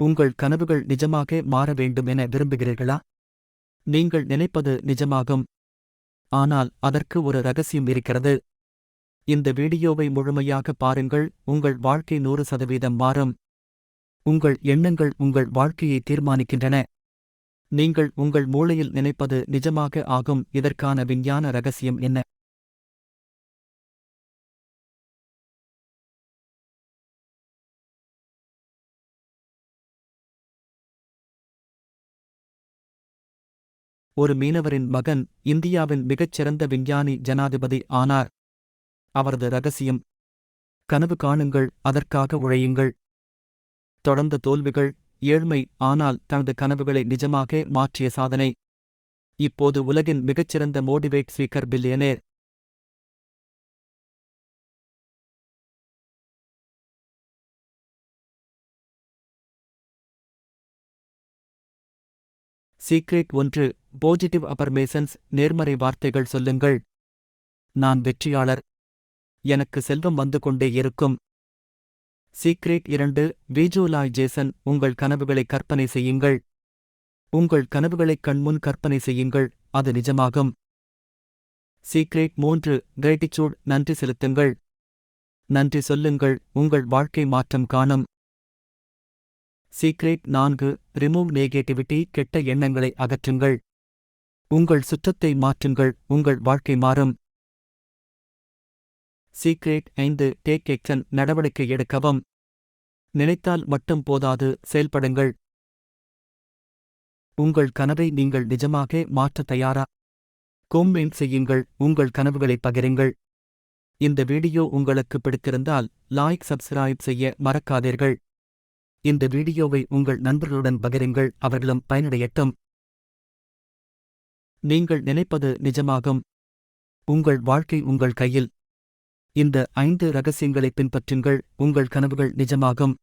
உங்கள் கனவுகள் நிஜமாக மாற வேண்டும் என விரும்புகிறீர்களா? நீங்கள் நினைப்பது நிஜமாகும். ஆனால் அதற்கு ஒரு ரகசியம் இருக்கிறது. இந்த வீடியோவை முழுமையாக பாருங்கள் உங்கள் வாழ்க்கை நூறு சதவீதம் மாறும். உங்கள் எண்ணங்கள் உங்கள் வாழ்க்கையை தீர்மானிக்கின்றன. நீங்கள் உங்கள் மூளையில் நினைப்பது நிஜமாக ஆகும். இதற்கான விஞ்ஞான ரகசியம் என்ன? ஒரு மீனவரின் மகன் இந்தியாவின் மிகச்சிறந்த விஞ்ஞானி ஜனாதிபதி ஆனார். அவரது ரகசியம் கனவு காணுங்கள் அதற்காக உழையுங்கள். தொடர்ந்த தோல்விகள் ஏழ்மை ஆனால் தனது கனவுகளை நிஜமாக மாற்றிய சாதனை. இப்போது உலகின் மிகச்சிறந்த மோடிவேட் ஸ்பீக்கர் பில்லியனேர். சீக்ரெட் ஒன்று போஜிட்டிவ் அபர்மேசன்ஸ் நேர்மறை வார்த்தைகள் சொல்லுங்கள். நான் வெற்றியாளர். எனக்கு செல்வம் வந்து கொண்டே இருக்கும். சீக்ரெட் இரண்டு விஜுவலைசேஷன் உங்கள் கனவுகளை கற்பனை செய்யுங்கள். உங்கள் கனவுகளைக் கண்முன் கற்பனை செய்யுங்கள் அது நிஜமாகும். சீக்ரெட் மூன்று கிரேட்டிச்சூட் நன்றி செலுத்துங்கள். நன்றி சொல்லுங்கள் உங்கள் வாழ்க்கை மாற்றம் காணும். சீக்ரெட் நான்கு ரிமூவ் நெகட்டிவிட்டி கெட்ட எண்ணங்களை அகற்றுங்கள். உங்கள் சுற்றத்தை மாற்றுங்கள் உங்கள் வாழ்க்கை மாறும். சீக்ரெட் ஐந்து டேக் எக்ஷன் நடவடிக்கை எடுக்கவும். நினைத்தால் மட்டும் போதாது செயல்படுங்கள். உங்கள் கனவை நீங்கள் நிஜமாக மாற்ற தயாரா? கோம்மெண்ட் செய்யுங்கள் உங்கள் கனவுகளை பகிருங்கள். இந்த வீடியோ உங்களுக்கு பிடித்திருந்தால் லைக் சப்ஸ்கிரைப் செய்ய மறக்காதீர்கள். இந்த வீடியோவை உங்கள் நண்பர்களுடன் பகிருங்கள் அவர்களும் பயனடையட்டும். நீங்கள் நினைப்பது நிஜமாகும். உங்கள் வாழ்க்கை உங்கள் கையில். இந்த ஐந்து ரகசியங்களை பின்பற்றுங்கள். உங்கள் கனவுகள் நிஜமாகும்.